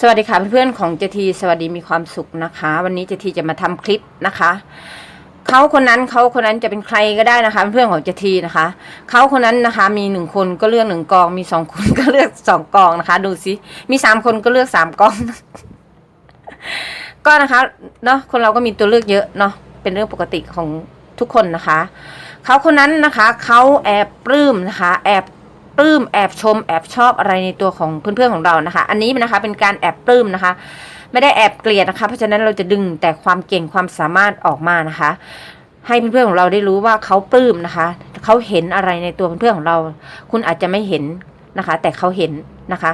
สวัสดีค่ะเพื่อนๆของเจทีสวัสดีมีความสุขนะคะ วันนี้เจทีจะมาทำคลิปนะคะเขาคนนั้นเขาคนนั้นจะเป็นใครก็ได้นะคะเพื่อนๆของเจทีนะคะเขาคนนั้นนะคะมีหนึ่งคนก็เลือกหนึ่งกอง มีสองคนก็เลือกสองกองนะคะ ดูสิมีสามคนก็เลือกสามกอง ก็นะคะเนาะคนเราก็มีตัวเลือกเยอะเนาะเป็นเรื่องปกติของทุกคนนะคะเขาคนนั้นนะคะเขาแอบปลื้มนะคะ แอบ ปลื้มแอบชมแอบชอบอะไรในตัวของเพื่อนๆของเรานะคะ อันนี้นะคะเป็นการแอบปลื้มนะคะ ไม่ได้แอบเกลียดนะคะ เพราะฉะนั้นเราจะดึงแต่ความเก่งความสามารถออกมานะคะ ให้เพื่อนๆของเราได้รู้ว่าเขาปลื้มนะคะเขาเห็นอะไรในตัวเพื่อนๆของเรา คุณอาจจะไม่เห็นนะคะ แต่เขาเห็นนะคะ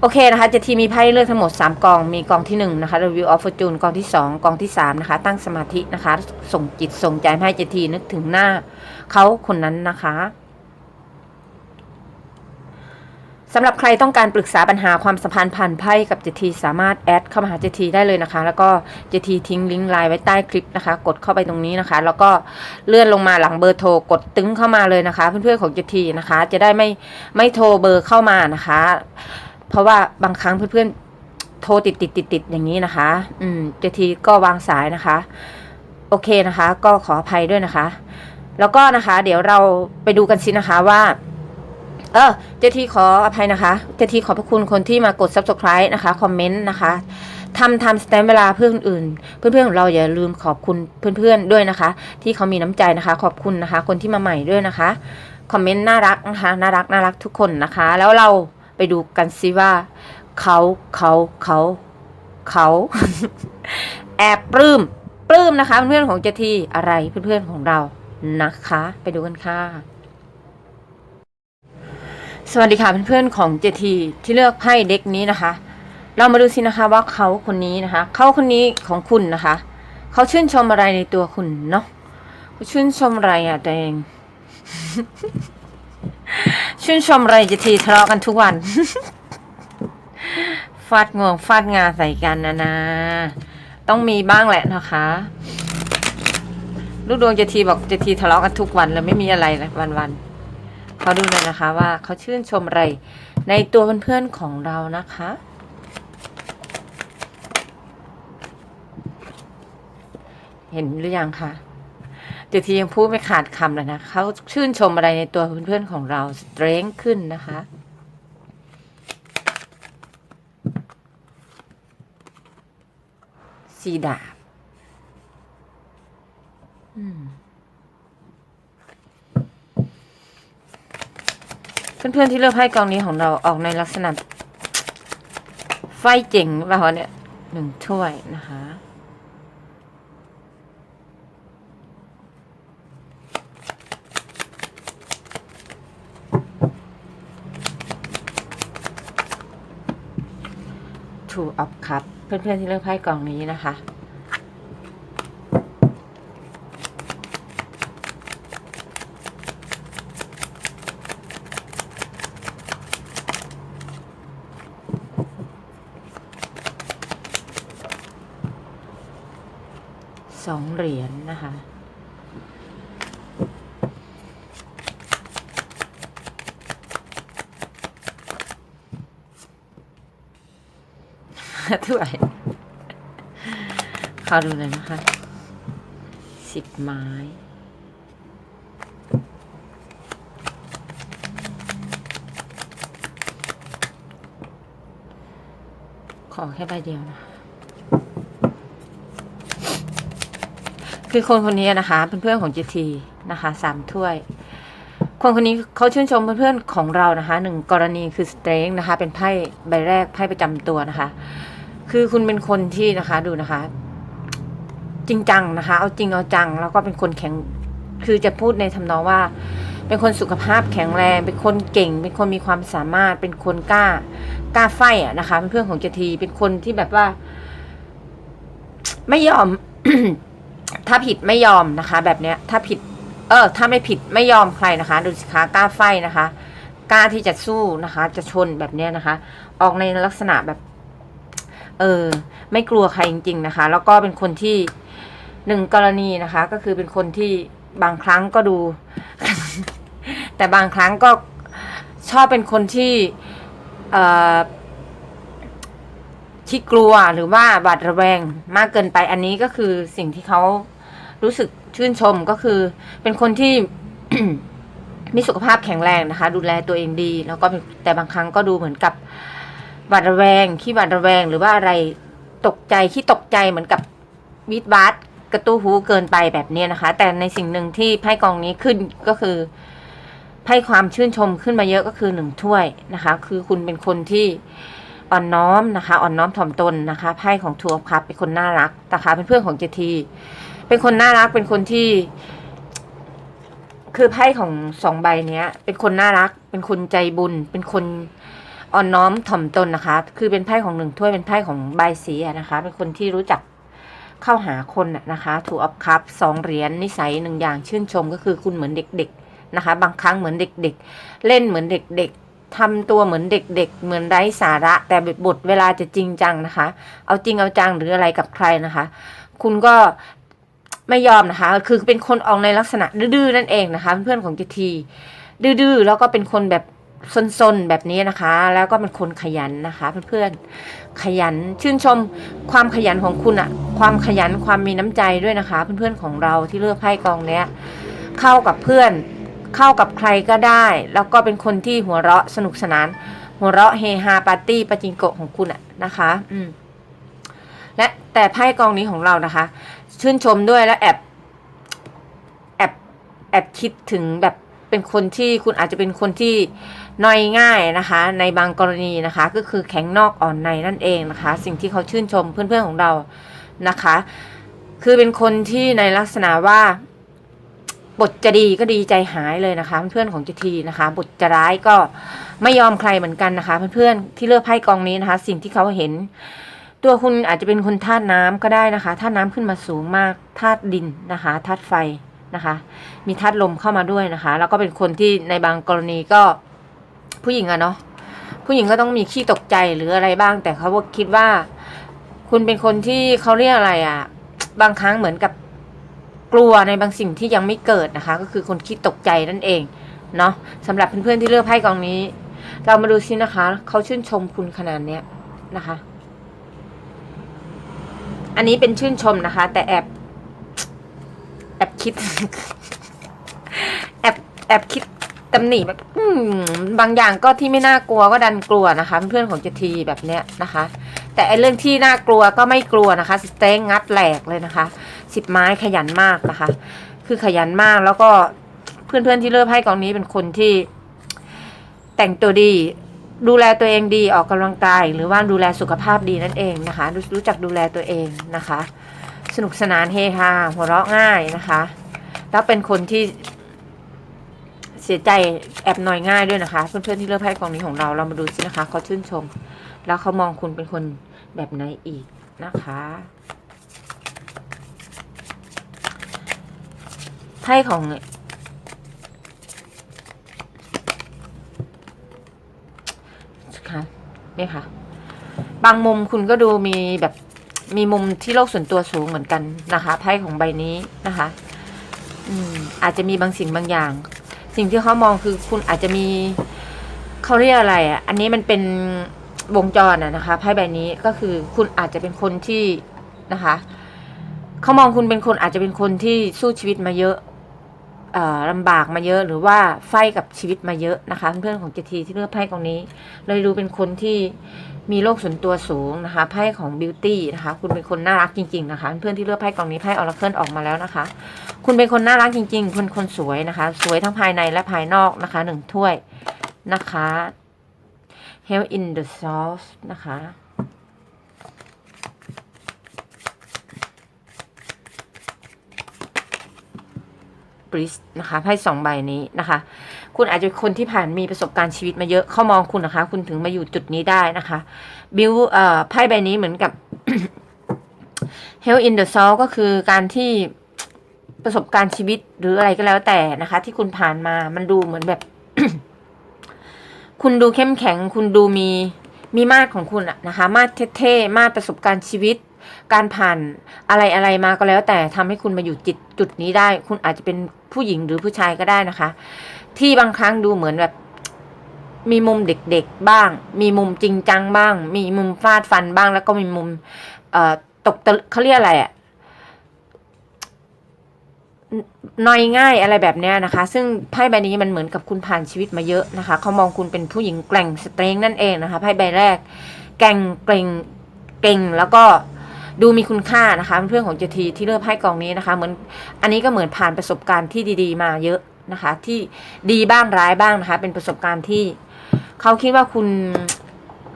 โอเคนะคะเจะทีมีไพ่เลือกทั้งหมด 3 กอง มีกองที่1นะคะ Review of Fortune กองที่ 2 กองที่ 3 นะคะ ตั้งสมาธินะคะ ส่งจิตส่งใจให้เจทีนึกถึงหน้าเขาคนนั้นนะคะ สำหรับใครต้องการปรึกษาปัญหาความสัมพันธ์ผ่านไพ่กับเจทีสามารถแอดเข้ามาหาเจทีได้เลยนะคะ แล้วก็เจทีทิ้งลิงก์ไลน์ไว้ใต้คลิปนะคะ กดเข้าไปตรงนี้นะคะ แล้วก็เลื่อนลงมาหลังเบอร์โทรกดตึ้งเข้ามาเลยนะคะ เพื่อนๆของเจทีนะคะ จะได้ไม่ไม่โทรเบอร์เข้ามานะคะ เพราะว่าบางครั้งเพื่อนๆโทรติดติดติดติดอย่างนี้นะคะ อืมเจทีก็วางสายนะคะ โอเคนะคะ ก็ขออภัยด้วยนะคะ แล้วก็นะคะ เดี๋ยวเราไปดูกันสินะคะว่า เออเจทีขออภัยนะคะเจทีขอบพระคุณคนที่มากด subscribe นะคะ คอมเมนต์นะคะทำทำสแตมเวลาเพื่อนอื่น เพื่อนๆของเราอย่าลืมขอบคุณเพื่อนๆด้วยนะคะ ที่เขามีน้ำใจนะคะ ขอบคุณนะคะ คนที่มาใหม่ด้วยนะคะคอมเมนต์น่ารักนะคะน่ารักน่ารักทุกคนนะคะ แล้วเราไปดูกันซิว่าเขาเขาเขาเขาแอบปลื้มปลื้มนะคะ เพื่อนๆของเจทีอะไรเพื่อนๆของเรานะคะ ไปดูกันค่ะ สวัสดีค่ะเพื่อนๆของเจทีที่เลือกไพ่เด็กนี้นะคะ เรามาดูสินะคะว่าเขาคนนี้นะคะ เขาคนนี้ของคุณนะคะ เขาชื่นชมอะไรในตัวคุณเนาะเขาชื่นชมอะไรอะตัวเอง ชื่นชมอะไรเจทีทะเลาะกันทุกวัน ฟาดงวงฟาดงาใส่กันนะนะต้องมีบ้างแหละนะคะ ลูกดวงเจทีบอกเจทีทะเลาะกันทุกวันแล้วไม่มีอะไรเลยวันๆ เขาดูเลยนะคะว่าเขาชื่นชมอะไรในตัวเพื่อนๆของเรานะคะ เห็นหรือยังคะเดี๋ยวทียังพูดไม่ขาดคำเลยนะเขาชื่นชมอะไรในตัวเพื่อนๆของเราสเตรงขึ้นนะคะสีดาบ อืม เพื่อนๆที่เลือกไพ่กองนี้ของเราออกในลักษณะ ไฟเจ๋งหรือเปล่าเนี่ยหนึ่งถ้วยนะคะ two of cup เพื่อนๆที่เลือกไพ่กองนี้นะคะ สองเหรียญนะคะ ถ้วยขาดูเลยนะคะสิบไม้ขอแค่ใบเดียวนะ คือคนคนนี้นะคะ เป็นเพื่อนของ GT นะคะสามถ้วย คนคนนี้เขาชื่นชมเพื่อนๆของเรานะคะหนึ่งกรณีคือสเตรงนะคะ เป็นไพ่ใบแรกไพ่ประจำตัวนะคะ คือคุณเป็นคนที่นะคะดูนะคะ จริงจังนะคะ เอาจริงเอาจัง แล้วก็เป็นคนแข็ง คือจะพูดในทำนองว่า เป็นคนสุขภาพแข็งแรง เป็นคนเก่ง เป็นคนมีความสามารถ เป็นคนกล้ากล้าไฟอะนะคะเป็นเพื่อนของเจทีเป็นคนที่แบบว่า ไม่ยอม ถ้าผิดไม่ยอมนะคะ แบบเนี้ย ถ้าผิด เออ ถ้าไม่ผิดไม่ยอมใครนะคะ ดูสิคะกล้าไฟนะคะกล้าที่จะสู้นะคะ จะชนแบบเนี้ยนะคะ ออกในลักษณะแบบ เออ ไม่กลัวใครจริง ๆ นะคะ แล้วก็เป็นคนที่หนึ่งกรณีนะคะ ก็คือเป็นคนที่บางครั้งก็ดู แต่บางครั้งก็ชอบเป็นคนที่เอ่อที่กลัวหรือว่าหวาดระแวงมากเกินไปอันนี้ก็คือสิ่งที่เขารู้สึกชื่นชมก็คือ เป็นคนที่มีสุขภาพแข็งแรงนะคะ ดูแลตัวเองดี แล้วก็แต่บางครั้งก็ดูเหมือนกับ หวาดระแวงขี้หวาดระแวงหรือว่าอะไรตกใจที่ตกใจเหมือนกับวิดวาดกระตู้หูเกินไปแบบนี้นะคะ แต่ในสิ่งหนึ่งที่ไพ่กองนี้ขึ้นก็คือไพ่ความชื่นชมขึ้นมาเยอะก็คือหนึ่งถ้วยนะคะ คือคุณเป็นคนที่อ่อนน้อมนะคะ อ่อนน้อมถ่อมตนนะคะไพ่ของทัวร์คับเป็นคนน่ารักนะคะเป็นเพื่อนของเจทีเป็นคนน่ารักเป็นคนที่ คือไพ่ของสองใบเนี้ย เป็นคนน่ารัก เป็นคนใจบุญ เป็นคน อ่อนน้อมถ่อมตนนะคะ คือเป็นไพ่ของหนึ่งถ้วยเป็นไพ่ของใบสีนะคะ เป็นคนที่รู้จักเข้าหาคนนะคะถูกอัพคัพสองเหรียญนิสัยหนึ่งอย่างชื่นชมก็คือคุณเหมือนเด็ก ๆนะคะ บางครั้งเหมือนเด็ก ๆ เล่นเหมือนเด็ก ๆทำตัวเหมือนเด็ก ๆ เหมือนไร้สาระ แต่บทเวลาจะจริงจังนะคะ เอาจริงเอาจังหรืออะไรกับใครนะคะ คุณก็ไม่ยอมนะคะ คือเป็นคนออกในลักษณะดื้อๆนั่นเองนะคะ เพื่อนของเจทีดื้อๆแล้วก็เป็นคนแบบ ซนๆแบบนี้นะคะ แล้วก็เป็นคนขยันนะคะเพื่อนๆขยันชื่นชมความขยันของคุณอะความขยันความมีน้ำใจด้วยนะคะ เพื่อนๆของเราที่เลือกไพ่กองเนี้ยเข้ากับเพื่อนเข้ากับใครก็ได้ แล้วก็เป็นคนที่หัวเราะสนุกสนาน หัวเราะเฮฮาปาร์ตี้ปาจิงโกะของคุณอะนะคะ อืมและแต่ไพ่กองนี้ของเรานะคะ ชื่นชมด้วยและแอบแอบแอบคิดถึงแบบ เป็นคนที่คุณอาจจะเป็นคนที่น้อยง่ายนะคะ ในบางกรณีนะคะ ก็คือแข็งนอกอ่อนในนั่นเองนะคะ สิ่งที่เขาชื่นชมเพื่อนๆของเรานะคะ คือเป็นคนที่ในลักษณะว่าบทจะดีก็ดีใจหายเลยนะคะ เพื่อนๆของเจทีนะคะบทจะร้ายก็ไม่ยอมใครเหมือนกันนะคะ เพื่อนๆที่เลือกไพ่กองนี้นะคะ สิ่งที่เขาเห็น ตัวคุณอาจจะเป็นคนธาตุน้ำก็ได้นะคะธาตุน้ำขึ้นมาสูงมากธาตุดินนะคะธาตุไฟ นะคะ มีธาตุลมเข้ามาด้วยนะคะ แล้วก็เป็นคนที่ในบางกรณีก็ผู้หญิงอะเนาะผู้หญิงก็ต้องมีขี้ตกใจหรืออะไรบ้าง แต่เขาก็คิดว่า คุณเป็นคนที่เขาเรียกอะไรอะบางครั้งเหมือนกับกลัวในบางสิ่งที่ยังไม่เกิดนะคะ ก็คือคนคิดตกใจนั่นเองเนาะสำหรับเพื่อนๆที่เลือกไพ่กองนี้ เรามาดูซินะคะ เขาชื่นชมคุณขนาดเนี้ยนะคะ อันนี้เป็นชื่นชมนะคะ แต่แอบ แอบคิด แอบแอบคิดตำหนิแบบบางอย่างก็ที่ไม่น่ากลัวก็ดันกลัวนะคะ เพื่อนของเจทีแบบเนี้ยนะคะ แต่ไอเรื่องที่น่ากลัวก็ไม่กลัวนะคะสเต็งงัดแหลกเลยนะคะสิบไม้ขยันมากนะคะ คือขยันมากแล้วก็เพื่อนๆที่เลือกให้กองนี้เป็นคนที่ แต่งตัวดี ดูแลตัวเองดีออกกำลังกาย หรือว่าดูแลสุขภาพดีนั่นเองนะคะ รู้จักดูแลตัวเองนะคะ สนุกสนานเฮฮาหัวเราะง่ายนะคะ แล้วเป็นคนที่เสียใจแอบหน่อยง่ายด้วยนะคะ เพื่อนๆที่เลือกไพ่กองนี้ของเราเรามาดูสินะคะเขาชื่นชม แล้วเขามองคุณเป็นคนแบบไหนอีกนะคะไพ่ของค่ะนี่ค่ะ บางมุมคุณก็ดูมีแบบ มีมุมที่โลกส่วนตัวสูงเหมือนกันนะคะไพ่ของใบนี้นะคะอืมอาจจะมีบางสิ่งบางอย่าง สิ่งที่เขามองคือคุณอาจจะมีเขาเรียกอะไรอะ อันนี้มันเป็นวงจรอะนะคะไพ่ใบนี้ก็คือคุณอาจจะเป็นคนที่นะคะเขามองคุณเป็นคนอาจจะเป็นคนที่สู้ชีวิตมาเยอะลำบากมาเยอะหรือว่าไฟกับชีวิตมาเยอะนะคะ เพื่อนของเจทีที่เลือกไพ่กองนี้ เลยดูเป็นคนที่ มีโลกส่วนตัวสูงนะคะไพ่ของบิวตี้นะคะ คุณเป็นคนน่ารักจริง ๆ นะคะ เพื่อนที่เลือกไพ่กองนี้ไพ่ออร์เคิลออกมาแล้วนะคะ คุณเป็นคนน่ารักจริง ๆ คุณคนสวยนะคะ สวยทั้งภายในและภายนอกนะคะหนึ่งถ้วยนะคะ Hell in the sauce นะคะ บริสนะคะไพ่สองใบนี้นะคะ คุณอาจจะคนที่ผ่านมีประสบการณ์ชีวิตมาเยอะเขามองคุณนะคะ คุณถึงมาอยู่จุดนี้ได้นะคะบิวเอ่อไพ่ใบนี้เหมือนกับ Hell in the Soul ก็คือการที่ประสบการณ์ชีวิตหรืออะไรก็แล้วแต่นะคะ ที่คุณผ่านมา มันดูเหมือนแบบ คุณดูเข้มแข็ง คุณดูมีมีมาตรของคุณอะนะคะ มาตรเท่ๆมาตรประสบการณ์ชีวิต การผ่านอะไรอะไรมาก็แล้ว แต่ทำให้คุณมาอยู่จุดจุดนี้ได้ คุณอาจจะเป็นผู้หญิงหรือผู้ชายก็ได้นะคะ ที่บางครั้งดูเหมือนแบบ มีมุมเด็กๆบ้าง มีมุมจริงจังบ้าง มีมุมฟาดฟันบ้าง แล้วก็มีมุม เอ่อตกตะเขาเรียกอะไรอะนอยง่ายอะไรแบบนี้นะคะ ซึ่งไพ่ใบนี้มันเหมือนกับคุณผ่านชีวิตมาเยอะนะคะ เขามองคุณเป็นผู้หญิงแกร่งสเตรงนั่นเองนะคะไพ่ใบแรก แกร่งเกร่งเก่งแล้วก็ ดูมีคุณค่านะคะเพื่อนของเจทีที่เลือกไพ่กองนี้นะคะ เหมือนอันนี้ก็เหมือนผ่านประสบการณ์ที่ดี ๆ มาเยอะนะคะ ที่ดีบ้างร้ายบ้างนะคะ เป็นประสบการณ์ที่เขาคิดว่าคุณ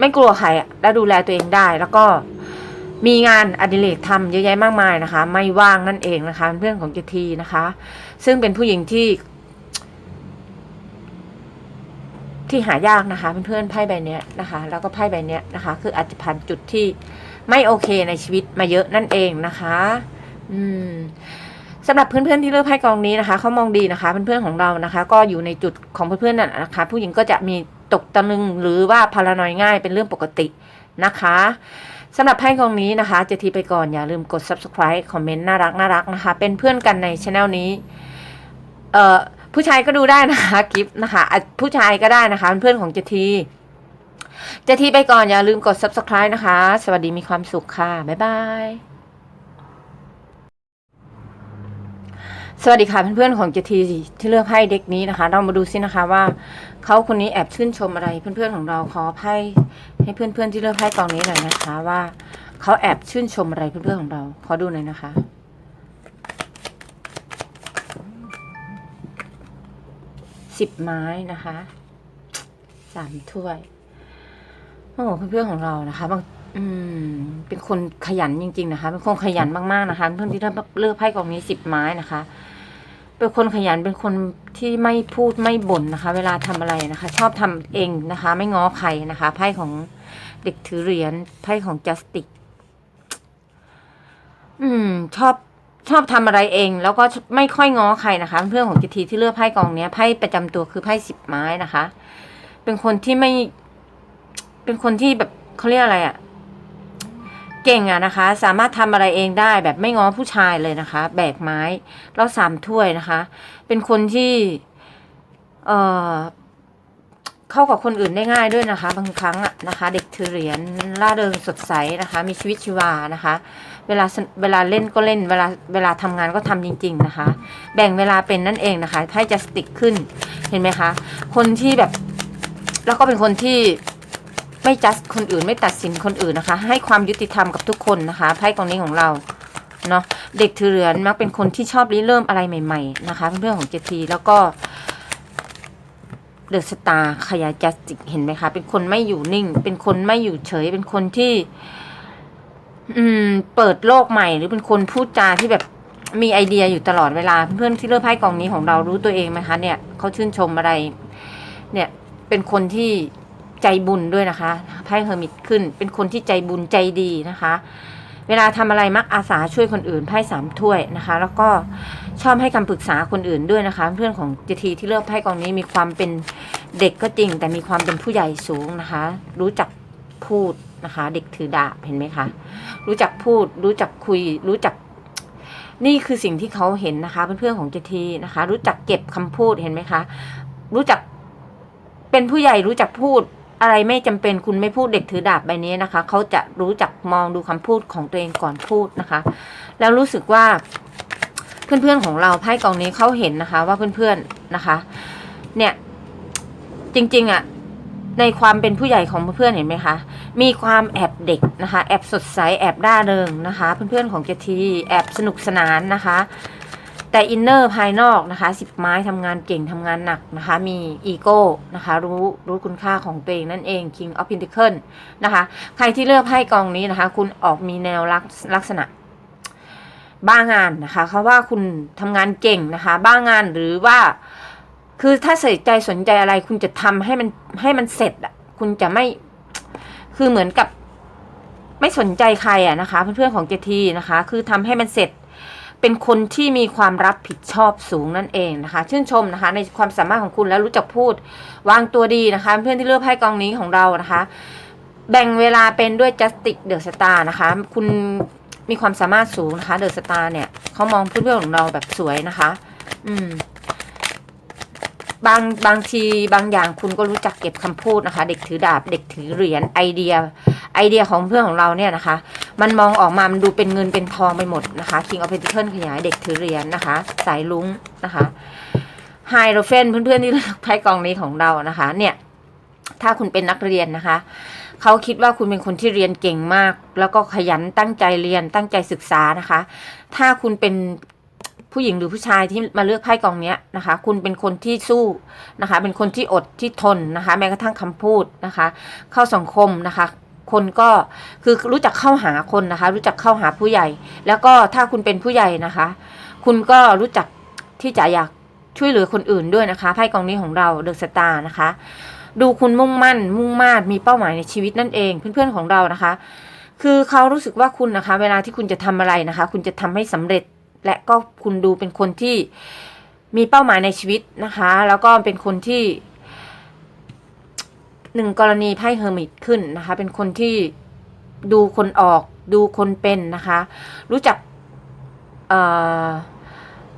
ไม่กลัวใครและดูแลตัวเองได้ แล้วก็มีงานอดิเรกทำเยอะแยะมากมายนะคะ ไม่ว่างนั่นเองนะคะเพื่อนของเจทีนะคะ ซึ่งเป็นผู้หญิงที่ ที่หายากนะคะเพื่อนๆไพ่ใบเนี้ยนะคะ แล้วก็ไพ่ใบเนี้ยนะคะ คืออาจจะผ่านจุดที่ ไม่โอเคในชีวิตมาเยอะนั่นเองนะคะ อืมสำหรับเพื่อนๆที่เลือกไพ่กองนี้นะคะเขามองดีนะคะ เพื่อนๆของเรานะคะ ก็อยู่ในจุดของเพื่อนๆนั่นนะคะ ผู้หญิงก็จะมีตกตะลึงหรือว่าพารานอยง่ายเป็นเรื่องปกตินะคะสำหรับไพ่กองนี้นะคะจะทีไปก่อนอย่าลืมกด subscribe คอมเมนต์น่ารักน่ารักนะคะ เป็นเพื่อนกันในช anel นี้ เอ่อผู้ชายก็ดูได้นะคะกิฟต์นะคะ ผู้ชายก็ได้นะคะเป็นเพื่อนของเจที เจทีไปก่อนอย่าลืมกด subscribe นะคะ สวัสดีมีความสุขค่ะ บ๊ายบาย สวัสดีค่ะเพื่อนๆของเจทีที่เลือกไพ่เด็กนี้นะคะ เรามาดูซินะคะว่าเขาคนนี้แอบชื่นชมอะไรเพื่อนๆของเราขอไพ่ให้เพื่อนๆที่เลือกไพ่กองนี้หน่อยนะคะว่าเขาแอบชื่นชมอะไรเพื่อนๆของเรา ขอดูหน่อยนะคะสิบไม้นะคะสามถ้วย โอ้โหเพื่อนๆของเรานะคะบางอืม เป็นคนขยันจริง ๆ นะคะ เป็นคนขยันมากๆนะคะ เพื่อนที่เลือกไพ่กองนี้สิบไม้นะคะ เป็นคนขยันเป็นคนที่ไม่พูดไม่บ่นนะคะ เวลาทำอะไรนะคะ ชอบทำเองนะคะ ไม่ง้อใครนะคะไพ่ของเด็กถือเหรียญไพ่ของจัสติกอืม ชอบชอบทำอะไรเอง แล้วก็ไม่ค่อยง้อใครนะคะ เพื่อนของจิทีที่เลือกไพ่กองเนี้ยไพ่ประจำตัวคือไพ่สิบไม้นะคะ เป็นคนที่ไม่ เป็นคนที่แบบเขาเรียกอะไรอะเก่งอะนะคะ สามารถทำอะไรเองได้แบบไม่ง้อผู้ชายเลยนะคะ แบกไม้แล้วสามถ้วยนะคะ เป็นคนที่เอ่อเข้ากับคนอื่นได้ง่ายด้วยนะคะ บางครั้งอะนะคะ เด็กถือเหรียญล่าเริงสดใสนะคะ มีชีวิตชีวานะคะ เวลาเวลาเล่นก็เล่นเวลาเวลาทำงานก็ทำจริง ๆนะคะ แบ่งเวลาเป็นนั่นเองนะคะไพ่จะสติกขึ้นเห็นไหมคะ คนที่แบบ แล้วก็เป็นคนที่ ไม่จัดคนอื่นไม่ตัดสินคนอื่นนะคะ ให้ความยุติธรรมกับทุกคนนะคะไพ่กองนี้ของเราเนาะเด็กถือเหรียญมักเป็นคนที่ชอบริเริ่มอะไรใหม่ ๆ นะคะเพื่อนของเจทีแล้วก็เดอะสตาร์ขยายจัสติกเห็นไหมคะ เป็นคนไม่อยู่นิ่ง เป็นคนไม่อยู่เฉย เป็นคนที่ อืม เปิดโลกใหม่ หรือเป็นคนพูดจาที่แบบมีไอเดียอยู่ตลอดเวลา เพื่อนที่เลือกไพ่กองนี้ของเรารู้ตัวเองไหมคะ เนี่ยเขาชื่นชมอะไร เนี่ย เป็นคนที่ ใจบุญด้วยนะคะไพ่เฮอร์มิตขึ้น เป็นคนที่ใจบุญใจดีนะคะ เวลาทำอะไรมักอาสาช่วยคนอื่นไพ่สามถ้วยนะคะ แล้วก็ชอบให้คำปรึกษาคนอื่นด้วยนะคะ เพื่อนของเจทีที่เลือกไพ่กองนี้มีความเป็นเด็กก็จริง แต่มีความเป็นผู้ใหญ่สูงนะคะ รู้จักพูดนะคะ เด็กถือดาบเห็นไหมคะรู้จักพูด รู้จักคุย รู้จักนี่คือสิ่งที่เขาเห็นนะคะเพื่อนๆของเจทีนะคะ รู้จักเก็บคำพูดเห็นไหมคะ รู้จักเป็นผู้ใหญ่รู้จักพูด อะไรไม่จำเป็นคุณไม่พูดเด็กถือดาบใบนี้นะคะ เขาจะรู้จักมองดูคำพูดของตัวเองก่อนพูดนะคะ แล้วรู้สึกว่าเพื่อนๆของเราไพ่กองนี้เขาเห็นนะคะ ว่าเพื่อนๆนะคะ เนี่ยจริงๆอะ่ะในความเป็นผู้ใหญ่ของเพื่อนๆเห็นไหมคะ มีความแอบเด็กนะคะ แอบสดใส แอบร่าเริงนะคะ เพื่อนๆของเจที แอบสนุกสนานนะคะ แต่อินเนอร์ภายนอกนะคะสิบไม้ทำงานเก่งทำงานหนักนะคะ มีอีโก้นะคะ รู้รู้คุณค่าของตัวเองนั่นเอง King of Pentacle นะคะ ใครที่เลือกไพ่กองนี้นะคะ คุณออกมีแนวลักลักษณะ บ้างานนะคะเขาว่าคุณทำงานเก่งนะคะ บ้างานหรือว่า คือถ้าใส่ใจสนใจอะไร คุณจะทำให้มันให้มันเสร็จอะคุณจะไม่คือเหมือนกับไม่สนใจใครอะนะคะ เพื่อนๆของเจทีนะคะ คือทำให้มันเสร็จ เป็นคนที่มีความรับผิดชอบสูงนั่นเองนะคะ ชื่นชมนะคะ ในความสามารถของคุณแล้วรู้จักพูด วางตัวดีนะคะ เพื่อนที่เลือกไพ่กองนี้ของเรานะคะ แบ่งเวลาเป็นด้วย justice the star นะคะ คุณมีความสามารถสูงนะคะ the star เนี่ยเขามองเพื่อนๆของเราแบบสวยนะคะ อืมบางบางทีบางอย่างคุณก็รู้จักเก็บคำพูดนะคะ เด็กถือดาบเด็กถือเหรียญไอเดีย ไอเดียของเพื่อนของเราเนี่ยนะคะ มันมองออกมา มันดูเป็นเงินเป็นทองไปหมดนะคะ King of Pentacles ขยายเด็กถือเหรียญนะคะ สายลุ้งนะคะไฮโรเฟนเพื่อนๆที่เลือกไพ่กองนี้ของเรานะคะ เนี่ย ถ้าคุณเป็นนักเรียนนะคะเขาคิดว่าคุณเป็นคนที่เรียนเก่งมาก แล้วก็ขยันตั้งใจเรียนตั้งใจศึกษานะคะ ถ้าคุณเป็นผู้หญิงหรือผู้ชายที่มาเลือกไพ่กองเนี้ยนะคะ คุณเป็นคนที่สู้นะคะ เป็นคนที่อดที่ทนนะคะ แม้กระทั่งคำพูดนะคะ เข้าสังคมนะคะ คนก็คือรู้จักเข้าหาคนนะคะ รู้จักเข้าหาผู้ใหญ่ แล้วก็ถ้าคุณเป็นผู้ใหญ่นะคะ คุณก็รู้จักที่จะอยากช่วยเหลือคนอื่นด้วยนะคะไพ่กองนี้ของเราเดอะสตาร์นะคะ ดูคุณมุ่งมั่น มุ่งมาดมีเป้าหมายในชีวิตนั่นเองเพื่อนๆของเรานะคะ คือเขารู้สึกว่าคุณนะคะ เวลาที่คุณจะทำอะไรนะคะ คุณจะทำให้สำเร็จและก็คุณดูเป็นคนที่มีเป้าหมายในชีวิตนะคะ แล้วก็เป็นคนที่ หนึ่งกรณีไพ่เฮอร์มิตขึ้นนะคะ เป็นคนที่ดูคนออก ดูคนเป็นนะคะ รู้จัก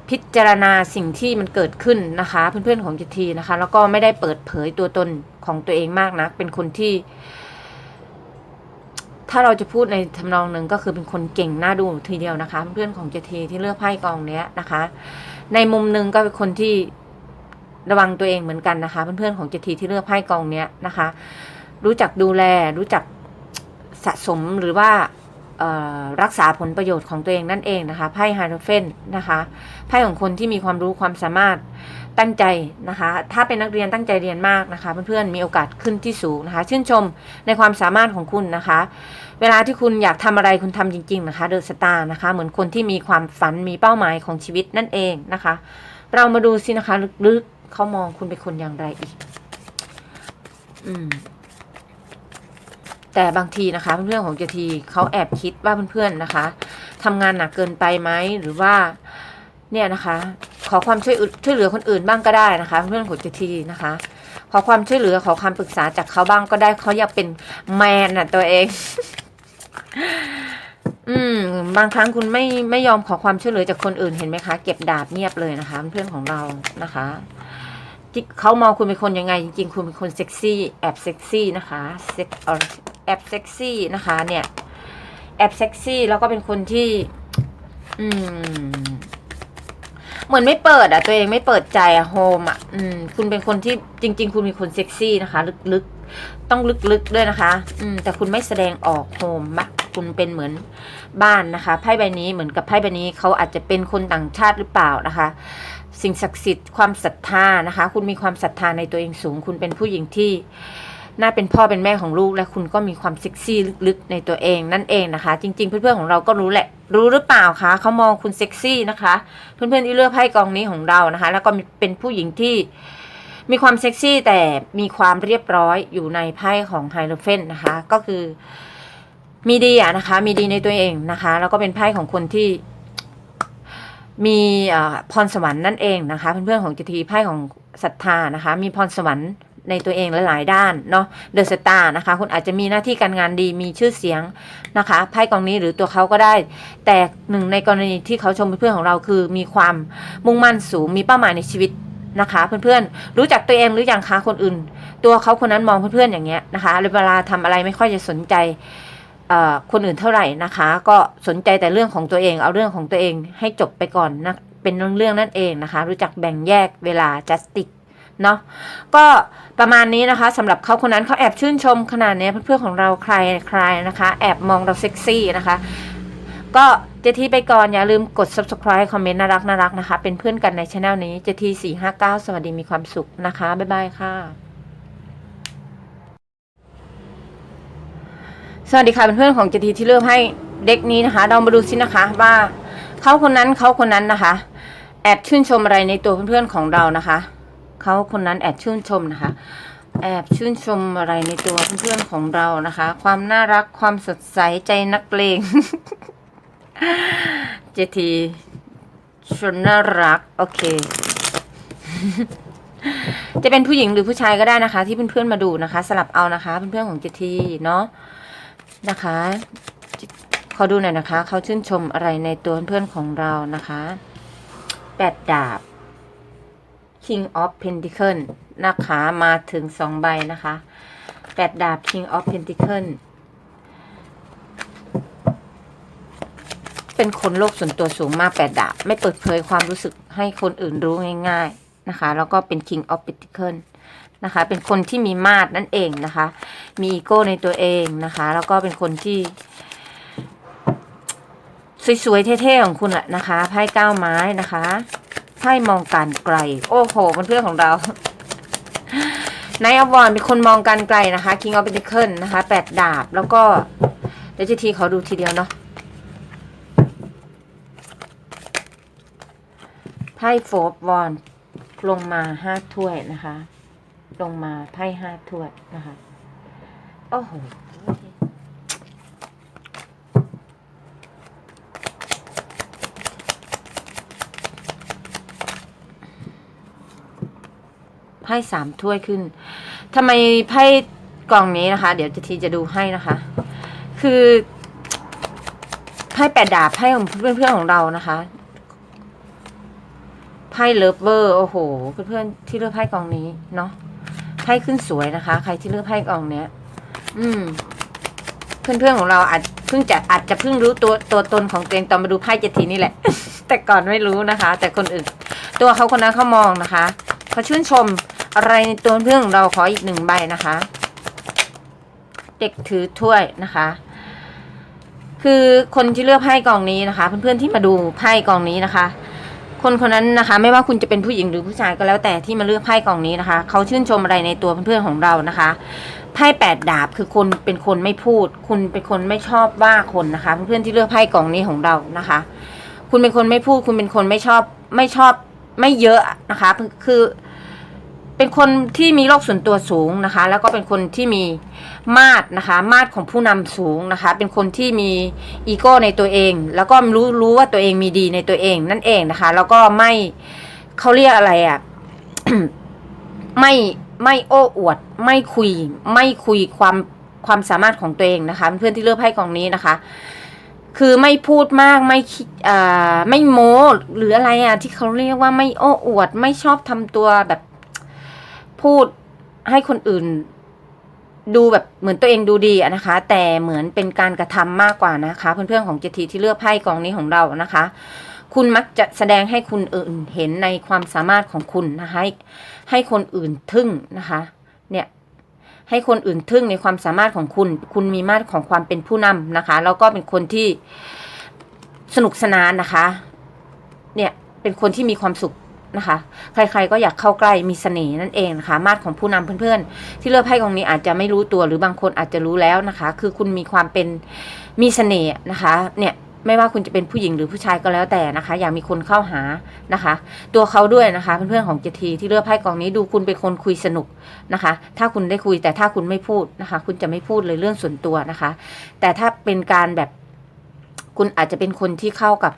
พิจารณาสิ่งที่มันเกิดขึ้นนะคะ เพื่อนๆของจิทีนะคะ แล้วก็ไม่ได้เปิดเผยตัวตนของตัวเองมากนะเป็นคนที่ ถ้าเราจะพูดในทำนองหนึ่งก็คือเป็นคนเก่งน่าดูทีเดียวนะคะ เพื่อนของเจทีที่เลือกไพ่กองเนี้ยนะคะ ในมุมหนึ่งก็เป็นคนที่ ระวังตัวเองเหมือนกันนะคะ เพื่อนๆของเจทีที่เลือกไพ่กองเนี้ยนะคะ รู้จักดูแลรู้จักสะสมหรือว่ารักษาผลประโยชน์ของตัวเองนั่นเองนะคะไพ่ไฮโดรเฟนนะคะไพ่ของคนที่มีความรู้ความสามารถตั้งใจนะคะ ถ้าเป็นนักเรียนตั้งใจเรียนมากนะคะ เพื่อนๆมีโอกาสขึ้นที่สูงนะคะ ชื่นชมในความสามารถของคุณนะคะ เวลาที่คุณอยากทำอะไรคุณทำจริง ๆ นะคะเดอะสตาร์นะคะ เหมือนคนที่มีความฝันมีเป้าหมายของชีวิตนั่นเองนะคะ เรามาดูสินะคะลึกๆ เขามองคุณเป็นคนอย่างไรอีก อืม แต่บางทีนะคะ เพื่อนๆของเจทีเขาแอบคิดว่าเพื่อนๆนะคะทำงานหนักเกินไปไหมหรือว่า เนี่ยนะคะ ขอความช่วยช่วยเหลือคนอื่นบ้างก็ได้นะคะ เพื่อนของเจทีนะคะ ขอความช่วยเหลือขอความปรึกษาจากเขาบ้างก็ได้เขาอยากเป็นแมนน่ะตัวเองอืม บางครั้งคุณไม่ไม่ยอมขอความช่วยเหลือจากคนอื่นเห็นไหมคะ เก็บดาบเงียบเลยนะคะ เพื่อนของเรานะคะ เขามองคุณเป็นคนยังไง จริงๆ คุณเป็นคนเซ็กซี่แอบเซ็กซี่นะคะเซ็กแอบเซ็กซี่นะคะเนี่ยแอบเซ็กซี่แล้วก็เป็นคนที่ อืม เหมือนไม่เปิดอะตัวเองไม่เปิดใจอะโฮมอะอืม คุณเป็นคนที่จริง ๆ คุณมีคนเซ็กซี่นะคะ ลึกๆ ต้องลึกๆด้วยนะคะ อืม แต่คุณไม่แสดงออกโฮมมะคุณเป็นเหมือนบ้านนะคะไพ่ใบนี้เหมือนกับไพ่ใบนี้เขาอาจจะเป็นคนต่างชาติหรือเปล่านะคะ สิ่งศักดิ์สิทธิ์ความศรัทธานะคะ คุณมีความศรัทธาในตัวเองสูง คุณเป็นผู้หญิงที่น่าเป็นพ่อเป็นแม่ของลูกและคุณก็มีความเซ็กซี่ลึกๆในตัวเองนั่นเองนะคะ จริง ๆ เพื่อนๆของเราก็รู้แหละ รู้หรือเปล่าคะเขามองคุณเซ็กซี่นะคะ เพื่อนๆที่เลือกไพ่กองนี้ของเรานะคะ แล้วก็เป็นผู้หญิงที่มีความเซ็กซี่แต่มีความเรียบร้อยอยู่ในไพ่ของไฮโลเฟนนะคะ ก็คือมีดีอะนะคะ มีดีในตัวเองนะคะ แล้วก็เป็นไพ่ของคนที่ มีพรสวรรค์นั่นเองนะคะ เพื่อนๆของจิทีไพ่ของศรัทธานะคะ มีพรสวรรค์ในตัวเองหลายๆด้านเนาะเดอะสตาร์นะคะ คุณอาจจะมีหน้าที่การงานดีมีชื่อเสียงนะคะไพ่กองนี้หรือตัวเขาก็ได้ แต่หนึ่งในกรณีที่เขาชมเพื่อนๆของเราคือมีความมุ่งมั่นสูงมีเป้าหมายในชีวิตนะคะ เพื่อนๆรู้จักตัวเองหรือยังคะคนอื่น ตัวเขาคนนั้นมองเพื่อนๆอย่างเงี้ยนะคะเวลาทำอะไรไม่ค่อยจะสนใจ คนอื่นเท่าไหร่นะคะ ก็สนใจแต่เรื่องของตัวเองเอาเรื่องของตัวเองให้จบไปก่อนนะเป็นเรื่องๆนั่นเองนะคะ รู้จักแบ่งแยกเวลา justice เนาะก็ประมาณนี้นะคะสำหรับเขาคนนั้นเขาแอบชื่นชมขนาดนี้เพื่อนๆของเราใครใครนะคะ แอบมองเราเซ็กซี่นะคะก็เจทีไปก่อน อย่าลืมกด subscribe คอมเมนต์น่ารักน่ารักนะคะ เป็นเพื่อนกันในช anel นี้เจทีสี่ห้าเก้าสวัสดีมีความสุขนะคะ บ๊ายบายค่ะ สวัสดีค่ะเป็นเพื่อนของเจทีที่เลือกให้เด็กนี้นะคะ เรามาดูซินะคะว่าเขาคนนั้นเขาคนนั้นนะคะ แอบชื่นชมอะไรในตัวเพื่อนๆของเรานะคะเขาคนนั้นแอบชื่นชมนะคะ แอบชื่นชมอะไรในตัวเพื่อนๆของเรานะคะ ความน่ารักความสดใสใจนักเลงเจทีชนน่ารักโอเค จะเป็นผู้หญิงหรือผู้ชายก็ได้นะคะ ที่เพื่อนๆมาดูนะคะ สลับเอานะคะ เพื่อนๆของเจทีเนาะ นะคะขาดูหน่อยนะคะ เขาชื่นชมอะไรในตัวเพื่อนๆของเรานะคะแปดดาบ King of Pentacle นะคะ มาถึงสองใบนะคะแปดดาบ King of Pentacle เป็นคนโลกส่วนตัวสูงมากแปดดาบ ไม่เปิดเผยความรู้สึกให้คนอื่นรู้ง่าย ๆ นะคะ แล้วก็เป็น King of Pentacle นะคะ เป็นคนที่มีมาดนั่นเองนะคะ มีอีโก้ในตัวเองนะคะ แล้วก็เป็นคนที่ สวยๆเท่ๆของคุณแหละนะคะไพ่เก้าไม้นะคะไพ่มองการไกล โอ้โหเพื่อนของเราในอวอนเป็นคนมองการไกลนะคะ King of Pentacles นะคะแปดดาบแล้วก็เดี๋ยวจะทีขอดูทีเดียวเนาะไพ่โฟร์วอนลงมาห้าถ้วยนะคะ ลงมาไพ่ห้าถ้วยนะคะโอ้โหไพ่สามถ้วยขึ้นทำไมไพ่กล่องนี้นะคะ เดี๋ยวจะทีจะดูให้นะคะ คือไพ่แปดดาบไพ่ของเพื่อนๆของเรานะคะไพ่เลิฟเวอร์ โอ้โห เพื่อนๆที่เลือกไพ่กองนี้เนาะ ไพ่ขึ้นสวยนะคะ ใครที่เลือกไพ่กองเนี้ย อืม เพื่อนๆของเราอาจเพิ่งจะอาจจะเพิ่งรู้ตัวตัวตนของตัวเองตอนมาดูไพ่เจ็ดทีนี่แหละ แต่ก่อนไม่รู้นะคะ แต่คนอื่น ตัวเขาคนนั้นเขามองนะคะเขาชื่นชมอะไรในตัวเพื่อนของเราขออีกหนึ่งใบนะคะ เด็กถือถ้วยนะคะ คือคนที่เลือกไพ่กองนี้นะคะ เพื่อนๆที่มาดูไพ่กองนี้นะคะ คนคนนั้นนะคะ ไม่ว่าคุณจะเป็นผู้หญิงหรือผู้ชายก็แล้วแต่ที่มาเลือกไพ่กองนี้นะคะ เขาชื่นชมอะไรในตัวเพื่อนๆของเรานะคะไพ่แปดดาบคือคนเป็นคนไม่พูด คุณเป็นคนไม่ชอบว่าคนนะคะ เพื่อนๆที่เลือกไพ่กองนี้ของเรานะคะ คุณเป็นคนไม่พูด คุณเป็นคนไม่ชอบไม่ชอบไม่เยอะนะคะ คือ เป็นคนที่มีโลกส่วนตัวสูงนะคะ แล้วก็เป็นคนที่มีมาดนะคะ มาดของผู้นำสูงนะคะ เป็นคนที่มีอีโก้ในตัวเอง แล้วก็รู้รู้ว่าตัวเองมีดีในตัวเองนั่นเองนะคะ แล้วก็ไม่เขาเรียกอะไรอะ่ะไม่ไม่โอ้อวด ไม่คุย ไม่คุยความความสามารถของตัวเองนะคะเพื่อนที่เลือกไพ่กองนี้นะคะ คือไม่พูดมากไม่คิดอ่าไม่โม้หรืออะไรอะที่เขาเรียกว่าไม่โอ้อวด ไม่ชอบทำตัวแบบ พูดให้คนอื่นดูแบบเหมือนตัวเองดูดีนะคะ แต่เหมือนเป็นการกระทำมากกว่านะคะ เพื่อนๆของเจทีที่เลือกไพ่กองนี้ของเรานะคะ คุณมักจะแสดงให้คุณอื่นเห็นในความสามารถของคุณนะคะให้ให้คนอื่นทึ่งนะคะ เนี่ยให้คนอื่นทึ่งในความสามารถของคุณ คุณมีมาตรของความเป็นผู้นำนะคะ แล้วก็เป็นคนที่สนุกสนานนะคะ เนี่ยเป็นคนที่มีความสุข นะคะ ใครๆก็อยากเข้าใกล้มีเสน่ห์นั่นเองนะคะ มาตรของผู้นำเพื่อนๆ ที่เลือกไพ่กองนี้อาจจะไม่รู้ตัวหรือบางคนอาจจะรู้แล้วนะคะ คือคุณมีความเป็นมีเสน่ห์นะคะ เนี่ยไม่ว่าคุณจะเป็นผู้หญิงหรือผู้ชายก็แล้วแต่นะคะ อยากมีคนเข้าหานะคะ ตัวเขาด้วยนะคะเพื่อนๆของเจทีที่เลือกไพ่กองนี้ดูคุณเป็นคนคุยสนุกนะคะ ถ้าคุณได้คุยแต่ถ้าคุณไม่พูดนะคะ คุณจะไม่พูดเลยเรื่องส่วนตัวนะคะ แต่ถ้าเป็นการแบบคุณอาจจะเป็นคนที่เข้ากับ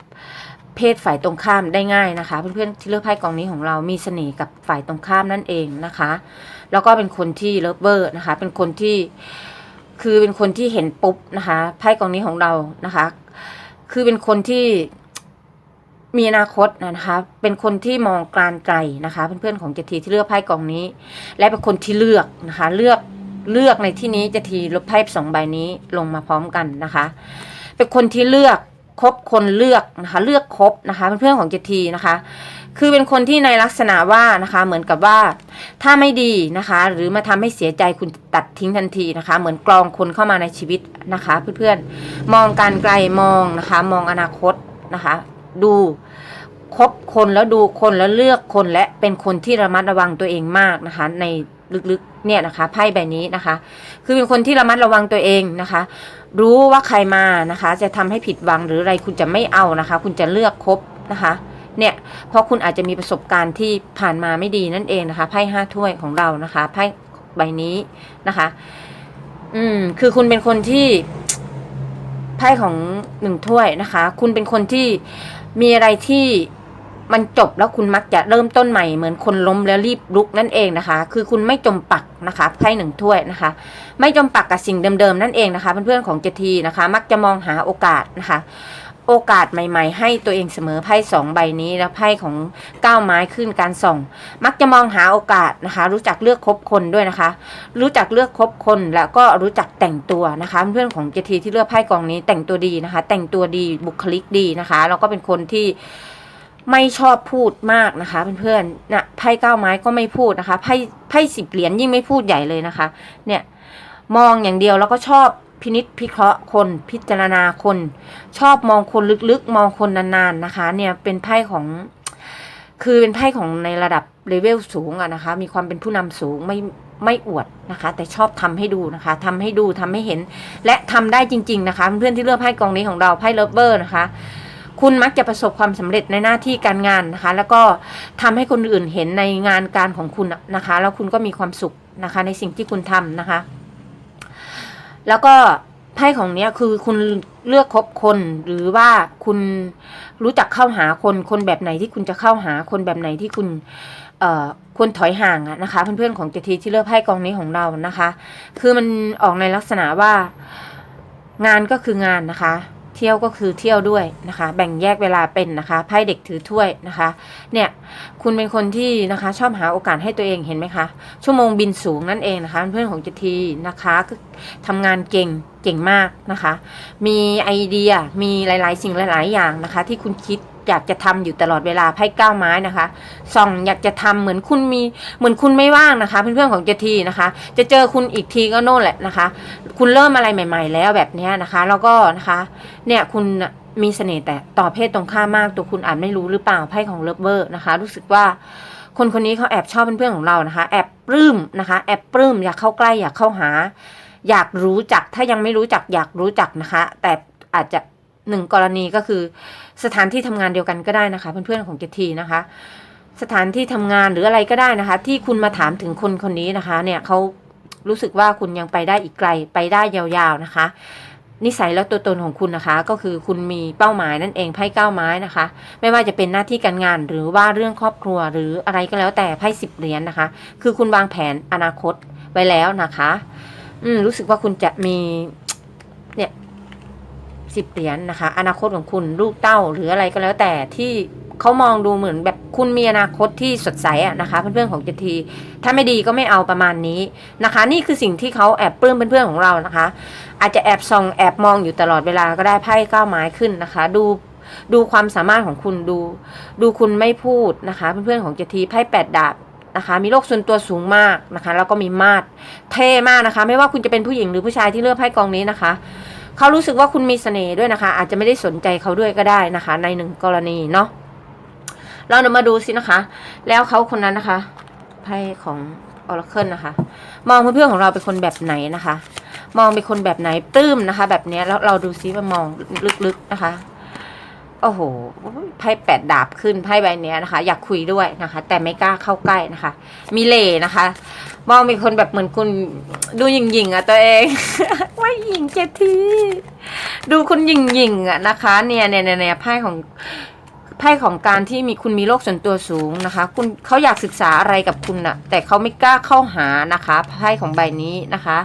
เพศฝ่ายตรงข้ามได้ง่ายนะคะ เพื่อนๆที่เลือกไพ่กองนี้ของเรามีเสน่ห์กับฝ่ายตรงข้ามนั่นเองนะคะ แล้วก็เป็นคนที่เลิฟเวอร์นะคะ เป็นคนที่คือเป็นคนที่เห็นปุ๊บนะคะไพ่กองนี้ของเรานะคะ คือเป็นคนที่มีอนาคตนะคะ เป็นคนที่มองการไกลนะคะ เพื่อนๆของเจทีที่เลือกไพ่กองนี้ และเป็นคนที่เลือกนะคะ เลือกเลือกในที่นี้เจทีลบไพ่สองใบนี้ลงมาพร้อมกันนะคะ เป็นคนที่เลือก คบคนเลือกนะคะเลือกคบนะคะเพื่อนของเจทีนะคะ คือเป็นคนที่ในลักษณะว่านะคะ เหมือนกับว่าถ้าไม่ดีนะคะ หรือมาทำให้เสียใจคุณตัดทิ้งทันทีนะคะ เหมือนกรองคนเข้ามาในชีวิตนะคะ เพื่อนๆมองการไกลมองนะคะ มองอนาคตนะคะ ดูคบคนแล้วดูคนแล้วเลือกคนและเป็นคนที่ระมัดระวังตัวเองมากนะคะ ในลึกๆเนี่ยนะคะไพ่ใบนี้นะคะ คือเป็นคนที่ระมัดระวังตัวเองนะคะ รู้ว่าใครมานะคะ จะทำให้ผิดหวังหรืออะไรคุณจะไม่เอานะคะ คุณจะเลือกคบนะคะ เนี่ยเพราะคุณอาจจะมีประสบการณ์ที่ผ่านมาไม่ดีนั่นเองนะคะไพ่ห้าถ้วยของเรานะคะไพ่ใบนี้นะคะ อืม คือคุณเป็นคนที่ไพ่ของหนึ่งถ้วยนะคะ คุณเป็นคนที่มีอะไรที่ มันจบแล้วคุณมักจะเริ่มต้นใหม่เหมือนคนล้มแล้วรีบลุกนั่นเองนะคะ คือคุณไม่จมปักนะคะไพ่หนึ่งถ้วยนะคะ ไม่จมปักกับสิ่งเดิมๆนั่นเองนะคะเพื่อนๆของเจทีนะคะ มักจะมองหาโอกาสนะคะ โอกาสใหม่ ๆ ให้ตัวเองเสมอไพ่สองใบนี้แล้วไพ่ของก้าวไม้ขึ้นการส่อง มักจะมองหาโอกาสนะคะ รู้จักเลือกคบคนด้วยนะคะ รู้จักเลือกคบคนแล้วก็รู้จักแต่งตัวนะคะ เพื่อนของเจทีที่เลือกไพ่กองนี้แต่งตัวดีนะคะ แต่งตัวดีบุคลิกดีนะคะแล้วก็เป็นคนที่ ไม่ชอบพูดมากนะคะเพื่อนๆนะไพ่เก้าไม้ก็ไม่พูดนะคะไพ่ไพ่สิบเหรียญยิ่งไม่พูดใหญ่เลยนะคะ เนี่ยมองอย่างเดียวแล้วก็ชอบพินิษพิเคราะห์คนพิจารณาคน ชอบมองคนลึกๆ มองคนนานๆนะคะ เนี่ยเป็นไพ่ของคือเป็นไพ่ของในระดับเลเวลสูงอะนะคะ มีความเป็นผู้นำสูงไม่ไม่อวดนะคะ แต่ชอบทำให้ดูนะคะทำให้ดูทำให้เห็น และทำได้จริง ๆ นะคะ เพื่อนๆที่เลือกไพ่กองนี้ของเราไพ่เลเวอร์นะคะ คุณมักจะประสบความสำเร็จในหน้าที่การงานนะคะ แล้วก็ทำให้คนอื่นเห็นในงานการของคุณนะคะ แล้วคุณก็มีความสุขนะคะ ในสิ่งที่คุณทำนะคะ แล้วก็ไพ่ของเนี้ยคือคุณเลือกคบคนหรือว่าคุณรู้จักเข้าหาคนคนแบบไหนที่คุณจะเข้าหาคนแบบไหนที่คุณเอ่อควรถอยห่างอะนะคะ เพื่อนๆของเจทีที่เลือกไพ่กองนี้ของเรานะคะ คือมันออกในลักษณะว่า งานก็คืองานนะคะ เที่ยวก็คือเที่ยวด้วยนะคะ แบ่งแยกเวลาเป็นนะคะไพ่เด็กถือถ้วยนะคะ เนี่ยคุณเป็นคนที่นะคะชอบหาโอกาสให้ตัวเองเห็นไหมคะ ชั่วโมงบินสูงนั่นเองนะคะ เพื่อนของจิทีนะคะคือทำงานเก่งเก่งมากนะคะ มีไอเดียมีหลาย ๆ สิ่งหลาย ๆ อย่างนะคะ ที่คุณคิด อยากจะทำอยู่ตลอดเวลาไพ่เก้าไม้นะคะส่องอยากจะทำเหมือนคุณมีเหมือนคุณไม่ว่างนะคะ เพื่อนๆของเจทีนะคะ จะเจอคุณอีกทีก็โน่นแหละนะคะ คุณเริ่มอะไรใหม่ ๆ แล้วแบบนี้นะคะ แล้วก็นะคะเนี่ยคุณมีเสน่ห์แต่ต่อเพศตรงข้ามมากตัวคุณอาจไม่รู้หรือเปล่าไพ่ของเลิฟเวอร์นะคะ รู้สึกว่าคนคนนี้เขาแอบชอบเป็นเพื่อนของเรานะคะ แอบปลื้มนะคะแอบปลื้มอยากเข้าใกล้อยากเข้าหา อยากรู้จักถ้ายังไม่รู้จักอยากรู้จักนะคะ แต่อาจจะ หนึ่งกรณีก็คือสถานที่ทำงานเดียวกันก็ได้นะคะ เพื่อนๆของเจทีนะคะ สถานที่ทำงานหรืออะไรก็ได้นะคะ ที่คุณมาถามถึงคนคนนี้นะคะ เนี่ยเขารู้สึกว่าคุณยังไปได้อีกไกลไปได้ยาวๆนะคะ นิสัยและตัวตนของคุณนะคะ ก็คือคุณมีเป้าหมายนั่นเองไพ่เก้าไม้นะคะ ไม่ว่าจะเป็นหน้าที่การงาน หรือว่าเรื่องครอบครัวหรืออะไรก็แล้วแต่ไพ่สิบเหรียญนะคะ คือคุณวางแผนอนาคตไว้แล้วนะคะ อืมรู้สึกว่าคุณจะมีเนี่ย สิบเหรียญนะคะ อนาคตของคุณลูกเต้าหรืออะไรก็แล้วแต่ที่เขามองดูเหมือนแบบคุณมีอนาคตที่สดใสอะนะคะ เพื่อนๆของเจทีถ้าไม่ดีก็ไม่เอาประมาณนี้นะคะ นี่คือสิ่งที่เขาแอบปลื้มเพื่อนๆของเรานะคะ อาจจะแอบส่องแอบมองอยู่ตลอดเวลาก็ได้ไพ่ก้าวไม้ขึ้นนะคะ ดูดูความสามารถของคุณดู ดูคุณไม่พูดนะคะ เพื่อนๆของเจทีไพ่แปดดาบนะคะมีโลกส่วนตัวสูงมากนะคะ แล้วก็มีมาดเท่มากนะคะ ไม่ว่าคุณจะเป็นผู้หญิงหรือผู้ชายที่เลือกไพ่กองนี้นะคะ เขารู้สึกว่าคุณมีเสน่ห์ด้วยนะคะ อาจจะไม่ได้สนใจเขาด้วยก็ได้นะคะ ในหนึ่งกรณีเนาะเราเดี๋ยวมาดูสินะคะ แล้วเขาคนนั้นนะคะไพ่ของออร์เคิลนะคะ มองเพื่อนๆของเราเป็นคนแบบไหนนะคะ มองเป็นคนแบบไหนตื้มนะคะ แบบนี้แล้วเราดูซิว่ามองลึกๆนะคะ โอ้โหไพ่แปดดาบขึ้นไพ่ใบนี้นะคะ อยากคุยด้วยนะคะ แต่ไม่กล้าเข้าใกล้นะคะ มีเล่นะคะ มองเป็นคนแบบเหมือนคุณดูหยิ่งๆอะตัวเองไม่หยิ่งเจทีดูคุณหยิ่งๆอะนะคะ เนี่ยเนี่ยเนี่ยเนี่ยไพ่ของไพ่ของการที่มีคุณมีโลกส่วนตัวสูงนะคะ คุณเขาอยากศึกษาอะไรกับคุณน่ะ แต่เขาไม่กล้าเข้าหานะคะไพ่ของใบนี้นะคะ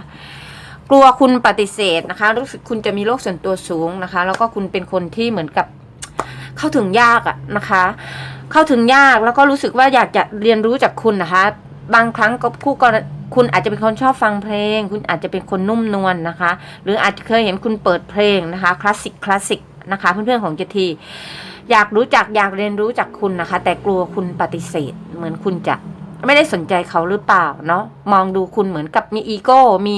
กลัวคุณปฏิเสธนะคะ รู้สึกคุณจะมีโลกส่วนตัวสูงนะคะ แล้วก็คุณเป็นคนที่เหมือนกับ เข้าถึงยากอะนะคะ เข้าถึงยากแล้วก็รู้สึกว่าอยากจะเรียนรู้จากคุณนะคะ บางครั้งก็คู่กรณีคุณอาจจะเป็นคนชอบฟังเพลง คุณอาจจะเป็นคนนุ่มนวลนะคะ หรืออาจจะเคยเห็นคุณเปิดเพลงนะคะคลาสสิกคลาสสิกนะคะ เพื่อนๆของเจทีอยากรู้จักอยากเรียนรู้จากคุณนะคะ แต่กลัวคุณปฏิเสธ เหมือนคุณจะไม่ได้สนใจเขาหรือเปล่าเนาะมองดูคุณเหมือนกับมีอีโก้ มี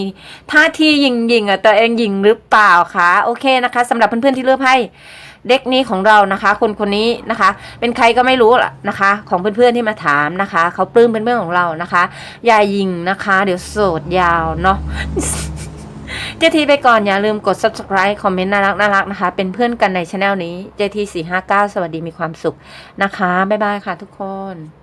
ท่าทียิงยิงๆอะตัวเองยิงหรือเปล่าคะโอเคนะคะสำหรับเพื่อนๆที่เลือกให้ เด็กนี้ของเรานะคะ คนคนนี้นะคะ เป็นใครก็ไม่รู้ล่ะนะคะ ของเพื่อนๆที่มาถามนะคะเขาปลื้มเป็นเพื่อนของเรานะคะอย่ายิงนะคะ เดี๋ยวโสดยาวเนาะเจทีไปก่อนอย่าลืมกด subscribe คอมเมนต์น่ารักน่ารักนะคะ เป็นเพื่อนกันในช anel นี้เจที459สวัสดีมีความสุขนะคะ บ๊ายบายค่ะทุกคน